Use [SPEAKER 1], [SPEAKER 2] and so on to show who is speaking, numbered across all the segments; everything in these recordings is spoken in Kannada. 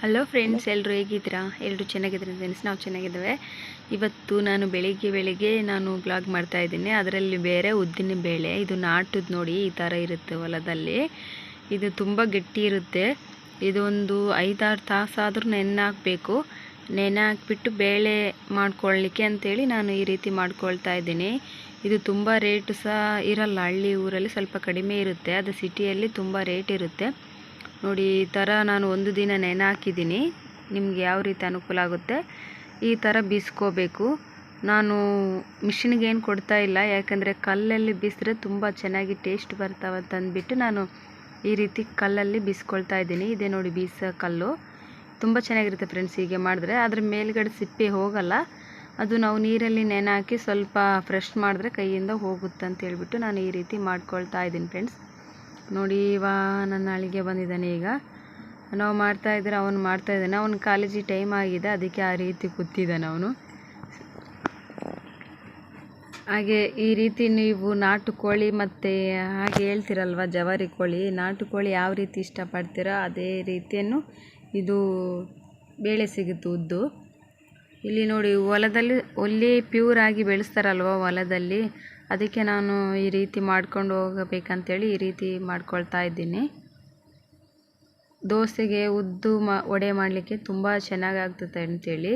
[SPEAKER 1] ಹಲೋ ಫ್ರೆಂಡ್ಸ್ ಎಲ್ಲರೂ ಹೇಗಿದ್ದೀರಾ? ಎಲ್ಲರೂ ಚೆನ್ನಾಗಿದ್ದೀರಾ ಫ್ರೆಂಡ್ಸ್ ನಾವು ಚೆನ್ನಾಗಿದ್ದೇವೆ. ಇವತ್ತು ನಾನು ಬೆಳಿಗ್ಗೆ ಬೆಳಿಗ್ಗೆ ನಾನು ಬ್ಲಾಗ್ ಮಾಡ್ತಾ ಇದ್ದೀನಿ. ಅದರಲ್ಲಿ ಬೇರೆ ಉದ್ದಿನ ಬೇಳೆ, ಇದು ನಾಟದ್ದು ನೋಡಿ ಈ ಥರ ಇರುತ್ತೆ ಹೊಲದಲ್ಲಿ. ಇದು ತುಂಬ ಗಟ್ಟಿ ಇರುತ್ತೆ. ಇದೊಂದು ಐದಾರು ತಾಸಾದರೂ ನೆನೆ ಹಾಕಬೇಕು. ನೆನೆ ಹಾಕ್ಬಿಟ್ಟು ಬೇಳೆ ಮಾಡ್ಕೊಳ್ಳಿಕ್ಕೆ ಅಂತೇಳಿ ನಾನು ಈ ರೀತಿ ಮಾಡ್ಕೊಳ್ತಾ ಇದ್ದೀನಿ. ಇದು ತುಂಬ ರೇಟು ಸಹ ಇರಲ್ಲ. ಹಳ್ಳಿ ಊರಲ್ಲಿ ಸ್ವಲ್ಪ ಕಡಿಮೆ ಇರುತ್ತೆ. ಅದು ಸಿಟಿಯಲ್ಲಿ ತುಂಬ ರೇಟ್ ಇರುತ್ತೆ. ನೋಡಿ, ಈ ಥರ ನಾನು ಒಂದು ದಿನ ನೆನೆ ಹಾಕಿದ್ದೀನಿ ನಿಮ್ಗೆ ಯಾವ ರೀತಿ ಅನುಕೂಲ ಆಗುತ್ತೆ? ಈ ಥರ ಬೀಸ್ಕೋಬೇಕು. ನಾನು ಮಿಷಿನ್ಗೆ ಏನು ಕೊಡ್ತಾ ಇಲ್ಲ. ಯಾಕಂದರೆ ಕಲ್ಲಲ್ಲಿ ಬೀಸಿದ್ರೆ ತುಂಬ ಚೆನ್ನಾಗಿ ಟೇಸ್ಟ್ ಬರ್ತಾವಂತಂದ್ಬಿಟ್ಟು ನಾನು ಈ ರೀತಿ ಕಲ್ಲಲ್ಲಿ ಬೀಸ್ಕೊಳ್ತಾ ಇದ್ದೀನಿ. ಇದೇ ನೋಡಿ ಬೀಸೋ ಕಲ್ಲು. ತುಂಬ ಚೆನ್ನಾಗಿರುತ್ತೆ ಫ್ರೆಂಡ್ಸ್ ಹೀಗೆ ಮಾಡಿದ್ರೆ. ಅದ್ರ ಮೇಲ್ಗಡೆ ಸಿಪ್ಪೆ ಹೋಗಲ್ಲ. ಅದು ನಾವು ನೀರಲ್ಲಿ ನೆನೆ ಹಾಕಿ ಸ್ವಲ್ಪ ಫ್ರೆಶ್ ಮಾಡಿದ್ರೆ ಕೈಯಿಂದ ಹೋಗುತ್ತೆ ಅಂತ ಹೇಳ್ಬಿಟ್ಟು ನಾನು ಈ ರೀತಿ ಮಾಡ್ಕೊಳ್ತಾ ಇದ್ದೀನಿ ಫ್ರೆಂಡ್ಸ್. ನೋಡಿ, ಇವ ನನ್ನ ಅಳಿಗೆ ಬಂದಿದ್ದಾನೆ ಈಗ. ನಾವು ಮಾಡ್ತಾ ಇದ್ರೆ ಅವನು ಮಾಡ್ತಾ ಇದ್ದಾನೆ. ಅವನ ಕಾಲೇಜಿ ಟೈಮ್ ಆಗಿದೆ, ಅದಕ್ಕೆ ಆ ರೀತಿ ಕೂತಿದ್ದಾನೆ ಅವನು. ಹಾಗೆ ಈ ರೀತಿ ನೀವು ನಾಟು ಕೋಳಿ ಮತ್ತು, ಹಾಗೆ ಹೇಳ್ತಿರಲ್ವ, ಜವಾರಿ ಕೋಳಿ. ನಾಟು ಕೋಳಿ ಯಾವ ರೀತಿ ಇಷ್ಟಪಡ್ತೀರೋ, ಅದೇ ರೀತಿಯನ್ನು ಇದು ಬೇಳೆ ಸಿಗುತ್ತೆ ಉದ್ದು. ಇಲ್ಲಿ ನೋಡಿ, ಹೊಲದಲ್ಲಿ, ಒಲ್ಲಿ ಪ್ಯೂರ್ ಆಗಿ ಬೆಳೆಸ್ತಾರಲ್ವ ಹೊಲದಲ್ಲಿ. ಅದಕ್ಕೆ ನಾನು ಈ ರೀತಿ ಮಾಡ್ಕೊಂಡು ಹೋಗಬೇಕಂತೇಳಿ ಈ ರೀತಿ ಮಾಡ್ಕೊಳ್ತಾ ಇದ್ದೀನಿ. ದೋಸೆಗೆ ಉದ್ದು ಮಾ, ವಡೆ ಮಾಡಲಿಕ್ಕೆ ತುಂಬ ಚೆನ್ನಾಗಿ ಆಗ್ತದೆ ಅಂಥೇಳಿ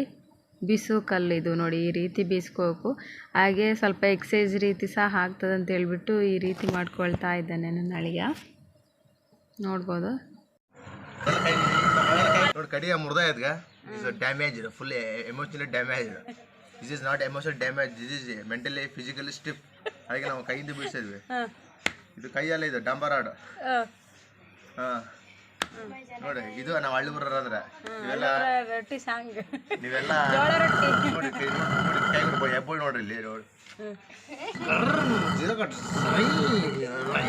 [SPEAKER 1] ಬಿಸು ಕಲ್ಲು ಇದು ನೋಡಿ, ಈ ರೀತಿ ಬೀಸ್ಕೋಬೇಕು ಹಾಗೆ ಸ್ವಲ್ಪ ಎಕ್ಸೈಸ್ ರೀತಿ ಸಹ ಆಗ್ತದೆ ಅಂತ ಹೇಳ್ಬಿಟ್ಟು ಈ ರೀತಿ ಮಾಡ್ಕೊಳ್ತಾ ಇದ್ದಾನೆ ನನ್ನ ಅಳಿಯ. ನೋಡ್ಬೋದು.
[SPEAKER 2] ನೋಡಿ is damage full emotionally damage this is not emotional damage is mentally physically stiff ಹಾಗೆ ನಾವು ಕೈಯಿಂದ ಬಿಡಿಸಿದ್ವಿ. ಇದು ಕೈಯಲ್ಲ ಇದು ಡಂಬರಾಡ್. ಹಾ. ನೋಡಿ ಇದು ನಾವು ಹಳ್ಳಿ ಊರವ್ರು ಅಂದ್ರೆ ನೀವೆಲ್ಲ
[SPEAKER 1] ರೊಟ್ಟಿ ಸಾಂಗ್.
[SPEAKER 2] ನೀವೆಲ್ಲ ನೋಡಿ ಕೈ ನೋಡಿ ಹೆಬ್ಬಳು ನೋಡ್ರಿ ಇಲ್ಲಿ ನೋಡಿ. ಜೀರೋ ಕಟ್ ಸೈ, ರೈ.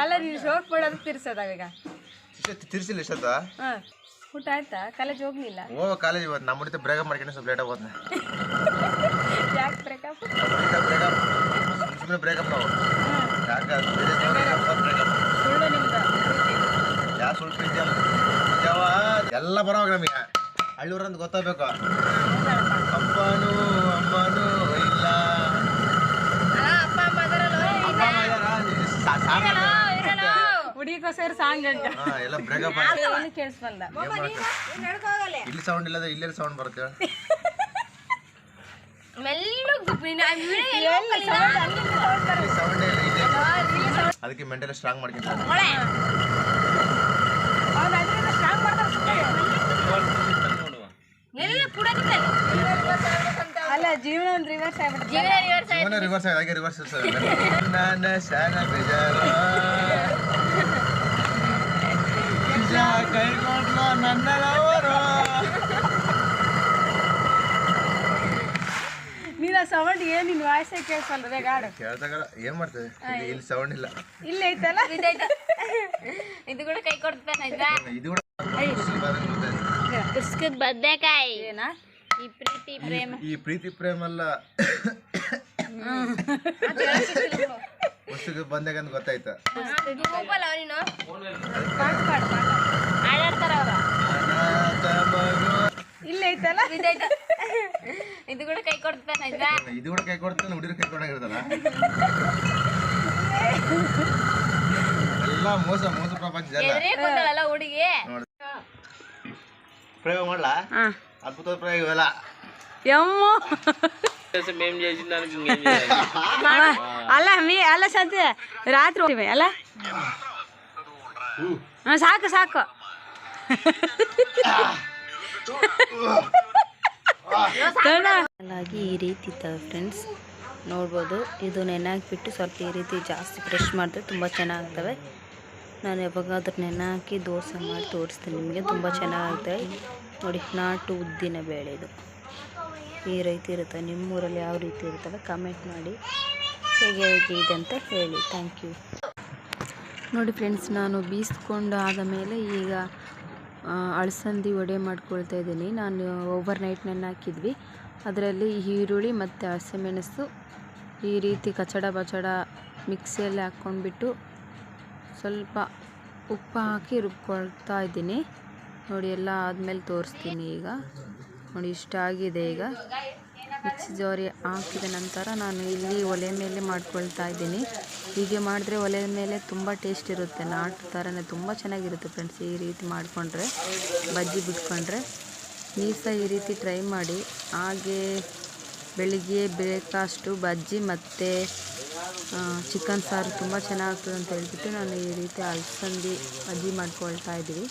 [SPEAKER 1] ಅಲ್ಲ ನೀನು ಶೋಕ್ ಮಾಡೋದು ತಿರ್ಸೋದಾಗ ಈಗ.
[SPEAKER 2] ಇಷ್ಟ ತಿರ್ಸಿಲ್ಲ ಇಷ್ಟತ್ತ
[SPEAKER 1] ಊಟ ಆಯ್ತಾ? ಕಾಲೇಜ್ ಹೋಗ್ಲಿಲ್ಲ?
[SPEAKER 2] ಓ ಕಾಲೇಜ್ ಇವತ್ತು ನಮ್ಮ ಹುಡುಗ ಬ್ರೇಕಪ್ ಮಾಡ್ಕೊಂಡು ಸ್ವಲ್ಪ ಲೇಟಾಗಿ ಹೋದ್ನೆ.
[SPEAKER 1] ಯಾಕೆ ಬ್ರೇಕಪ್
[SPEAKER 2] ಬ್ರೇಕಪ್ ಸುಮ್ಮನೆ ಬ್ರೇಕಪ್ ನಾವು. ಯಾಕೆ? ಬ್ರೇಕಪ್
[SPEAKER 1] ಸುಳ್ಳು ನಿಮ್ದು.
[SPEAKER 2] ಯಾವ ಸುಳ್ಳು ಪ್ರೀತಿ ಅಲ್ಲ ನಿಜವ ಎಲ್ಲ ಬರೋವಾಗ ನಮಗೆ. ಹಳ್ಳೂರಂತ ಅಂತ ಗೊತ್ತಾಗಬೇಕು. ಅಪ್ಪನೂ ಅಮ್ಮನೂ ಇಲ್ಲ.
[SPEAKER 1] ಹುಡುಗಿಗೋಸ್ಕರ ಸಾಂಗ್ ಅಂತ
[SPEAKER 2] ಹಾ, ಎಲ್ಲ ಬ್ರೇಕಪ್
[SPEAKER 1] ಏನು ಕೇಳಿಸ್ಬಲ್ಲ
[SPEAKER 2] ಇಲ್ಲಿ ಸೌಂಡ್ ಇಲ್ಲದ ಇಲ್ಲೆಲ್ಲಿ ಸೌಂಡ್ ಬರುತ್ತೆ ಇಲ್ಲ ಅದಕ್ಕೆ ಮೆಂಟಲ್ ಸ್ಟ್ರಾಂಗ್ ಮಾಡ್ಕೊಂತಾರೆ
[SPEAKER 1] ಅಲ್ಲ ಜೀವನ ಒಂದು ರಿವರ್ಸ್ ಆಗಿ
[SPEAKER 2] ಜೀವನ ರಿವರ್ಸ್ ಆಗಿದೆ ರಿವರ್ಸ್ ಶಾನ ಬೇಜಾರ. ಕೈಗೊಂಡ್ಲು
[SPEAKER 1] ನೀನು ಸೌಂಡ್ ಏನು ನಿನ್ನ ವಾಯ್ಸೇ ಕೇಳಿಸಲ್ಲ ಬೇಗ ಹಾಡು.
[SPEAKER 2] ಕೇಳ್ದಾಗ ಏನ್ ಮಾಡ್ತದೆ ಇಲ್ಲಿ- ಸೌಂಡ್ ಇಲ್ಲ.
[SPEAKER 1] ಇಲ್ಲೇ ಐತಲ್ಲ?
[SPEAKER 3] ಇದು ಕೂಡ ಕೈ ಕೊಡ್ತಾನೆ ಆಯ್ತಾ
[SPEAKER 2] ಇದು ಕೂಡ
[SPEAKER 3] ಬದನೆಕಾಯಿ.
[SPEAKER 1] ಏನಾ?
[SPEAKER 3] ಈ ಪ್ರೀತಿ ಪ್ರೇಮ.
[SPEAKER 2] ಈ ಪ್ರೀತಿ ಪ್ರೇಮ ಅಲ್ಲ. ಪುಸ್ತಕ ಬಂದಾಗ ಅಂತ ಗೊತ್ತಾಯ್ತು.
[SPEAKER 3] ಹೋಗಲ್ಲ ನೀನು?
[SPEAKER 1] ಪಾಡು ಇಲ್ಲೇ ಐತಲ್ಲ
[SPEAKER 3] ಇದು ಕೂಡ ಕೈ ಕೊಡ್ತಾನೆ ಆಯ್ತಾ
[SPEAKER 2] ಇದು ಕೂಡ ಕೈ ಕೊಡ್ತಾನೆ ಹುಡುಗರು ಕೈ ಕೊಡಾಗಿರ್ತಲ್ಲ ಎಲ್ಲ ಮೋಸ ಮೋಸ ಪ್ರಪಂಚ ಎಲ್ಲ
[SPEAKER 3] ಎದುರೇ ಕೂತಾಳಲ್ಲ ಹುಡುಗಿ
[SPEAKER 2] ನೋಡಿ ಪ್ರಯೋಗ ಮಾಡ್ಲಾ
[SPEAKER 1] ಹಾಂ
[SPEAKER 2] ಅದ್ಭುತವಾದ ಪ್ರಯೋಗ ಇವೆಲ್ಲ
[SPEAKER 1] ಯಮ್ಮು ಅಲ್ಲ ಮೀ ಅಲ್ಲ ಸಂತೆ ರಾತ್ರಿ ಹೋಗ್ತೀವಿ ಅಲ್ಲ ಹಾಂ ಸಾಕು ಸಾಕು ಹಾಗಾಗಿ ಈ ರೀತಿ ಇದ್ದಾವೆ ಫ್ರೆಂಡ್ಸ್ ನೋಡ್ಬೋದು, ಇದು ನೆನೆ ಹಾಕಿಬಿಟ್ಟು ಸ್ವಲ್ಪ ಈ ರೀತಿ ಜಾಸ್ತಿ ಫ್ರೆಶ್ ಮಾಡಿದ್ರೆ ತುಂಬ ಚೆನ್ನಾಗ್ತವೆ. ನಾನು ಯಾವಾಗಾದ್ರೂ ನೆನೆ ಹಾಕಿ ದೋಸೆ ಮಾಡಿ ತೋರಿಸ್ತೀನಿ ನಿಮಗೆ, ತುಂಬ ಚೆನ್ನಾಗಾಗ್ತವೆ ನೋಡಿ, ನಾಟು ಉದ್ದಿನ ಬೇಳೆ ಇದು. ಈ ರೀತಿ ಇರುತ್ತೆ. ನಿಮ್ಮೂರಲ್ಲಿ ಯಾವ ರೀತಿ ಇರ್ತವೆ ಕಮೆಂಟ್ ಮಾಡಿ. ಹೇಗೆ ಹೇಗೆ ಇದೆ ಅಂತ ಹೇಳಿ. ಥ್ಯಾಂಕ್ ಯು ನೋಡಿ ಫ್ರೆಂಡ್ಸ್ ನಾನು ಬೀಸ್ಕೊಂಡು ಆದ ಮೇಲೆ ಈಗ ಅಳಸಂದಿ ವಡೆ ಮಾಡ್ಕೊಳ್ತಾ ಇದ್ದೀನಿ. ನಾನು ಓವರ್ ನೈಟ್ ನೆನೆ ಹಾಕಿದ್ವಿ. ಅದರಲ್ಲಿ ಈರುಳ್ಳಿ ಮತ್ತು ಹಸಿಮೆಣಸು ಈ ರೀತಿ ಕಚಡ ಬಚಡ ಮಿಕ್ಸಿಯಲ್ಲಿ ಹಾಕ್ಕೊಂಡ್ಬಿಟ್ಟು ಸ್ವಲ್ಪ ಉಪ್ಪು ಹಾಕಿ ರುಬ್ಕೊಳ್ತಾ ಇದ್ದೀನಿ. ನೋಡಿ, ಎಲ್ಲ ಆದಮೇಲೆ ತೋರಿಸ್ತೀನಿ ಈಗ. ನೋಡಿ, ಇಷ್ಟ ಆಗಿದೆ ಈಗ. ಮಿಕ್ಸಿ ಜಾರಿ ಹಾಕಿದ ನಂತರ ನಾನು ಇಲ್ಲಿ ಒಲೆ ಮೇಲೆ ಮಾಡ್ಕೊಳ್ತಾ ಇದ್ದೀನಿ. ಹೀಗೆ ಮಾಡಿದ್ರೆ ಒಲೆ ಮೇಲೆ ತುಂಬ ಟೇಸ್ಟ್ ಇರುತ್ತೆ. ನಾಟು ಥರನೇ ತುಂಬ ಚೆನ್ನಾಗಿರುತ್ತೆ ಫ್ರೆಂಡ್ಸ್ ಈ ರೀತಿ ಮಾಡಿಕೊಂಡ್ರೆ, ಬಜ್ಜಿ ಬಿಟ್ಕೊಂಡ್ರೆ. ನೀವು ಸಹ ಈ ರೀತಿ ಟ್ರೈ ಮಾಡಿ. ಹಾಗೆ ಬೆಳಿಗ್ಗೆ ಬೇಕಾಷ್ಟು ಬಜ್ಜಿ ಮತ್ತು ಚಿಕನ್ ಸಾರು ತುಂಬ ಚೆನ್ನಾಗ್ತದೆ ಅಂತ ಹೇಳ್ಬಿಟ್ಟು ನಾನು ಈ ರೀತಿ ಅಲಸಂದಿ ಬಜ್ಜಿ ಮಾಡ್ಕೊಳ್ತಾ ಇದ್ದೀವಿ.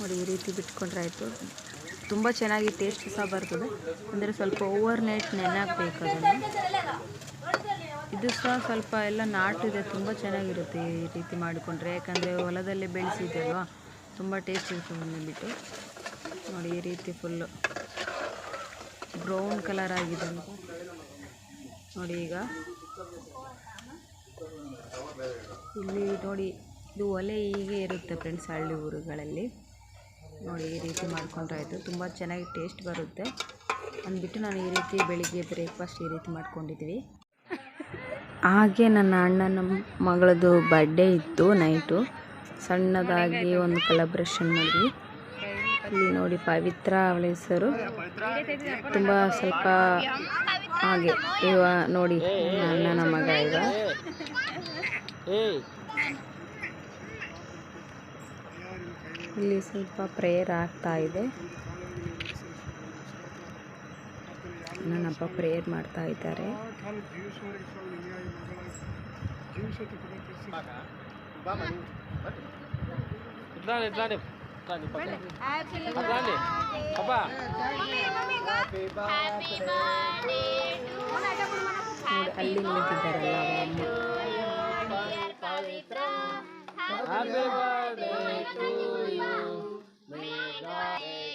[SPEAKER 1] ನೋಡಿ ಈ ರೀತಿ ಬಿಟ್ಕೊಂಡ್ರೆ ಆಯಿತು. ತುಂಬ ಚೆನ್ನಾಗಿ ಟೇಸ್ಟ್ ಸಹ ಬರ್ತದೆ. ಅಂದರೆ ಸ್ವಲ್ಪ ಓವರ್ ನೈಟ್ ನೆನೆಹಾಕ್ಬೇಕು ಅದನ್ನು. ಇದು ಸಹ ಸ್ವಲ್ಪ ಎಲ್ಲ ನಾಟಿದೆ ತುಂಬ ಚೆನ್ನಾಗಿರುತ್ತೆ ಈ ರೀತಿ ಮಾಡಿಕೊಂಡ್ರೆ. ಯಾಕಂದರೆ ಹೊಲದಲ್ಲೇ ಬೆಳೆಸಿದ್ದಲ್ವಾ ತುಂಬ ಟೇಸ್ಟ್ ಇರ್ತದೆ ಅಂದ್ಬಿಟ್ಟು ನೋಡಿ, ಈ ರೀತಿ ಫುಲ್ಲು ಬ್ರೌನ್ ಕಲರ್ ಆಗಿದೆ ನೋಡಿ ಈಗ. ಇಲ್ಲಿ ನೋಡಿ, ಇದು ಒಲೆ ಹೀಗೆ ಇರುತ್ತೆ ಫ್ರೆಂಡ್ಸ್ ಹಳ್ಳಿ ಊರುಗಳಲ್ಲಿ. ನೋಡಿ ಈ ರೀತಿ ಮಾಡ್ಕೊಂಡ್ರೆ ಆಯಿತು. ತುಂಬ ಚೆನ್ನಾಗಿ ಟೇಸ್ಟ್ ಬರುತ್ತೆ. ಅಂದ್ಬಿಟ್ಟು ನಾನು ಈ ರೀತಿ ಬೆಳಿಗ್ಗೆ ಬ್ರೇಕ್ಫಾಸ್ಟ್ ಈ ರೀತಿ ಮಾಡ್ಕೊಂಡಿದ್ವಿ. ಹಾಗೆ ನನ್ನ ಅಣ್ಣನ ಮಗಳದು ಬರ್ಡೇ ಇತ್ತು ನೈಟು ಸಣ್ಣದಾಗಿ ಒಂದು ಕಲಬ್ರೇಷನ್ ಮಾಡಿದ್ವಿ. ಇಲ್ಲಿ ನೋಡಿ ಪವಿತ್ರ ಅವಳ ಹೆಸರು. ತುಂಬ ಸ್ವಲ್ಪ ಹಾಗೆ ಇವ ನೋಡಿ, ನನ್ನ ಮಗ ಇವ. ಇಲ್ಲಿ ಸ್ವಲ್ಪ ಪ್ರೇಯರ್ ಆಗ್ತಾ ಇದೆ. ನನ್ನಪ್ಪ ಪ್ರೇಯರ್ ಮಾಡ್ತಾ ಇದ್ದಾರೆ. ನೋಡಿ ಅಲ್ಲಿ ನಿಂತಿದ್ದಾರಲ್ಲ ಅವರ ಅಮ್ಮ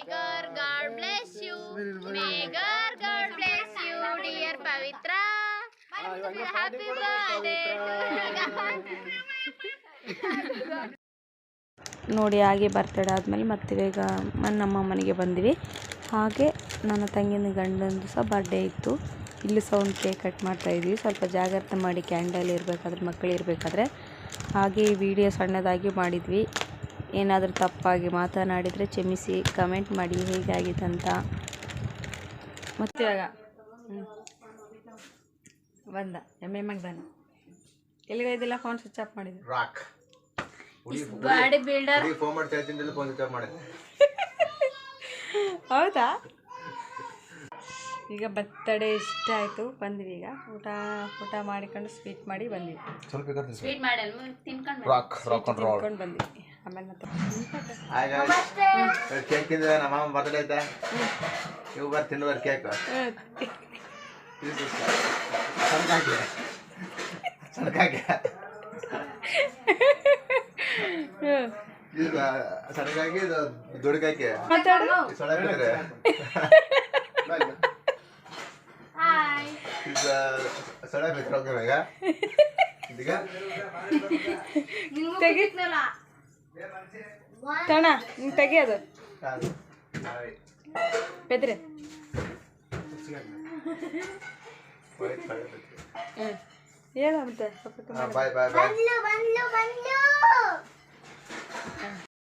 [SPEAKER 3] God bless you. May God, God bless you, dear Pavitra. Happy.
[SPEAKER 1] ನೋಡಿ ಹಾಗೆ ಬರ್ತಡೇ ಆದಮೇಲೆ ಮತ್ತೆ ಬೇಗ ನಮ್ಮ ಮನೆಗೆ ಬಂದ್ವಿ ಹಾಗೆ ನನ್ನ ತಂಗಿನ ಗಂಡಂದು ಸಹ ಬರ್ಡೇ ಇತ್ತು ಇಲ್ಲಿ ಸಹ ಒಂದು ಕೇಕ್ ಕಟ್ ಮಾಡ್ತಾ ಇದ್ವಿ ಸ್ವಲ್ಪ ಜಾಗ್ರತೆ ಮಾಡಿ ಕ್ಯಾಂಡಲ್ ಇರಬೇಕಾದ್ರೆ ಮಕ್ಕಳು ಇರಬೇಕಾದ್ರೆ ಹಾಗೆ ಈ ವಿಡಿಯೋ ಸಣ್ಣದಾಗಿ ಮಾಡಿದ್ವಿ ಏನಾದರೂ ತಪ್ಪಾಗಿ ಮಾತನಾಡಿದರೆ ಕ್ಷಮಿಸಿ ಕಮೆಂಟ್ ಮಾಡಿ ಹೇಗಾಗಿದೆ ಅಂತ ಮತ್ತೆ ಇವಾಗ ಬಂದ. ಎಮ್ಮೆ ಮಗ್ದಾನ ಎಲ್ಲಿಗೆ ಇದಿಲ್ಲ ಫೋನ್ ಸ್ವಿಚ್ ಆಫ್ ಮಾಡಿದ್ರು
[SPEAKER 2] ರಾಕ್
[SPEAKER 3] ಬಾಡಿ ಬಿಲ್ಡರ್
[SPEAKER 2] ಫೋನ್ ಮಾಡ್ತಾ ಫೋನ್ ಸ್ವಿಚ್ ಆಫ್ ಮಾಡಿದೆ
[SPEAKER 1] ಹೌದಾ? ಈಗ ಬರ್ತಡೇ ಇಷ್ಟ ಆಯಿತು ಬಂದ್ವಿ ಈಗ. ಊಟ ಊಟ ಮಾಡಿಕೊಂಡು ಸ್ವೀಟ್ ಮಾಡಿ ಬಂದ್ವಿ.
[SPEAKER 2] ಸ್ವಲ್ಪ
[SPEAKER 3] ಮಾಡಿ ತಿನ್ಕೊಂಡು
[SPEAKER 1] ಬಂದ್ವಿ. ಆಮೇಲೆ ಮತ್ತೆ
[SPEAKER 2] ಕೇಕ್ ತಿಂದ್ರೆ ನಮ್ಮ ಮಾಮ ಬರ್ತಡೇ ಐತೆ. ಇವು ಬರ್ರಿ ತಿನ್ನುವರು ಕೇಕ್ ಇದು ಸಣ್ಣಕಾಕಿ ಇದು ದೊಡ್ಡಕಾಕಿ ಸೊಳಕಿದ್ರೆ ಸೊಳ ಬೇಕು ಈಗ
[SPEAKER 1] ತೆಗಿತ್ನಲ್ಲ ತಣ ನೀನು ತೆಗಿಯೋದು. ಬೆದ್ರೆ ಹೇಳು ಮತ್ತೆ.